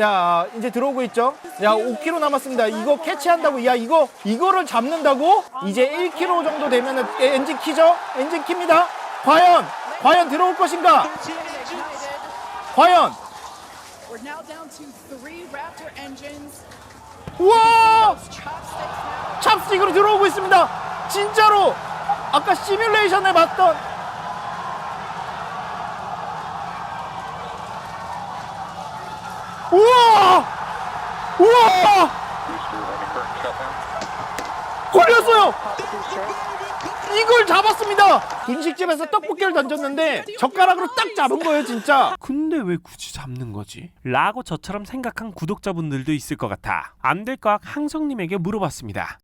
야 이제 들어오고 있죠? 야 5km 남았습니다. 이거 캐치한다고 야 이거 이거를 잡는다고? 이제 1km 정도 되면은 에, 엔진 키죠? 엔진 킵니다. 과연 과연 들어올 것인가? 13 engines. 과연. 우와. 찹스틱으로 들어오고 있습니다. 진짜로! 아까 시뮬레이션에 봤던 우와 우와 걸렸어요 이걸 잡았습니다 분식집에서 떡볶이를 던졌는데 젓가락으로 딱 잡은 거예요 진짜 근데 왜 굳이 잡는 거지? 라고 저처럼 생각한 구독자분들도 있을 것 같아 안 될 것 항성님에게 물어봤습니다.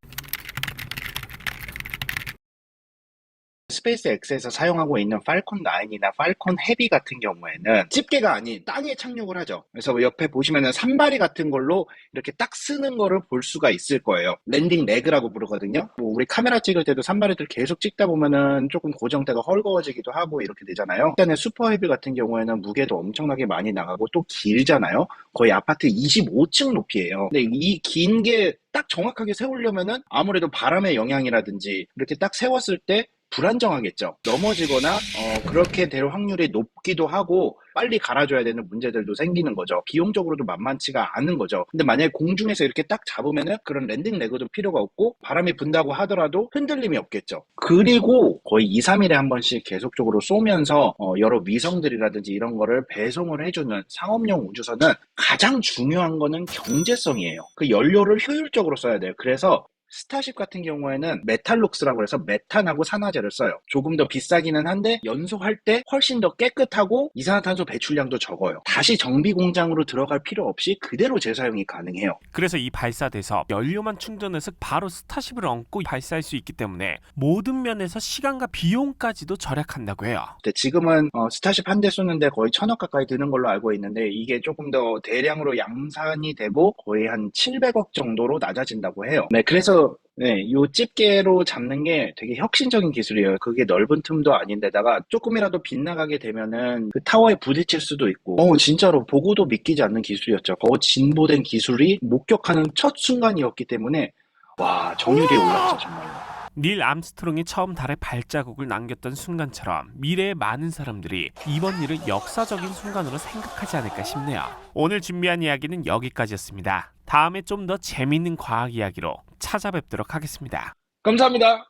스페이스 X에서 사용하고 있는 팔콘 9이나 팔콘 헤비 같은 경우에는 집게가 아닌 땅에 착륙을 하죠. 그래서 옆에 보시면은 산발이 같은 걸로 이렇게 딱 쓰는 거를 볼 수가 있을 거예요. 랜딩 레그라고 부르거든요. 뭐 우리 카메라 찍을 때도 산발이들 계속 찍다 보면은 조금 고정대가 헐거워지기도 하고 이렇게 되잖아요. 일단은 슈퍼 헤비 같은 경우에는 무게도 엄청나게 많이 나가고 또 길잖아요. 거의 아파트 25층 높이에요. 근데 이 긴 게 딱 정확하게 세우려면은 아무래도 바람의 영향이라든지 이렇게 딱 세웠을 때 불안정하겠죠. 넘어지거나 어, 그렇게 될 확률이 높기도 하고 빨리 갈아줘야 되는 문제들도 생기는 거죠. 비용적으로도 만만치가 않은 거죠. 근데 만약에 공중에서 이렇게 딱 잡으면은 그런 랜딩 레그도 필요가 없고 바람이 분다고 하더라도 흔들림이 없겠죠. 그리고 거의 2, 3일에 한 번씩 계속적으로 쏘면서 어, 여러 위성들이라든지 이런 거를 배송을 해주는 상업용 우주선은 가장 중요한 거는 경제성이에요. 그 연료를 효율적으로 써야 돼요. 그래서 스타쉽 같은 경우에는 메탈룩스라고 해서 메탄하고 산화제를 써요. 조금 더 비싸기는 한데 연소할 때 훨씬 더 깨끗하고 이산화탄소 배출량도 적어요. 다시 정비 공장으로 들어갈 필요 없이 그대로 재사용이 가능해요. 그래서 이 발사돼서 연료만 충전해서 바로 스타쉽을 얹고 발사할 수 있기 때문에 모든 면에서 시간과 비용까지도 절약한다고 해요. 근데 지금은 어, 스타쉽 한 대 쏘는데 거의 천억 가까이 드는 걸로 알고 있는데 이게 조금 더 대량으로 양산이 되고 거의 한 700억 정도로 낮아진다고 해요. 네, 그래서 네, 요 집게로 잡는 게 되게 혁신적인 기술이에요. 그게 넓은 틈도 아닌데다가 조금이라도 빗나가게 되면은 그 타워에 부딪힐 수도 있고, 어, 진짜로 보고도 믿기지 않는 기술이었죠. 더 진보된 기술이 목격하는 첫 순간이었기 때문에, 와, 정유리에 올랐죠, 정말로. 닐 암스트롱이 처음 달에 발자국을 남겼던 순간처럼 미래의 많은 사람들이 이번 일을 역사적인 순간으로 생각하지 않을까 싶네요. 오늘 준비한 이야기는 여기까지였습니다. 다음에 좀 더 재밌는 과학 이야기로 찾아뵙도록 하겠습니다. 감사합니다.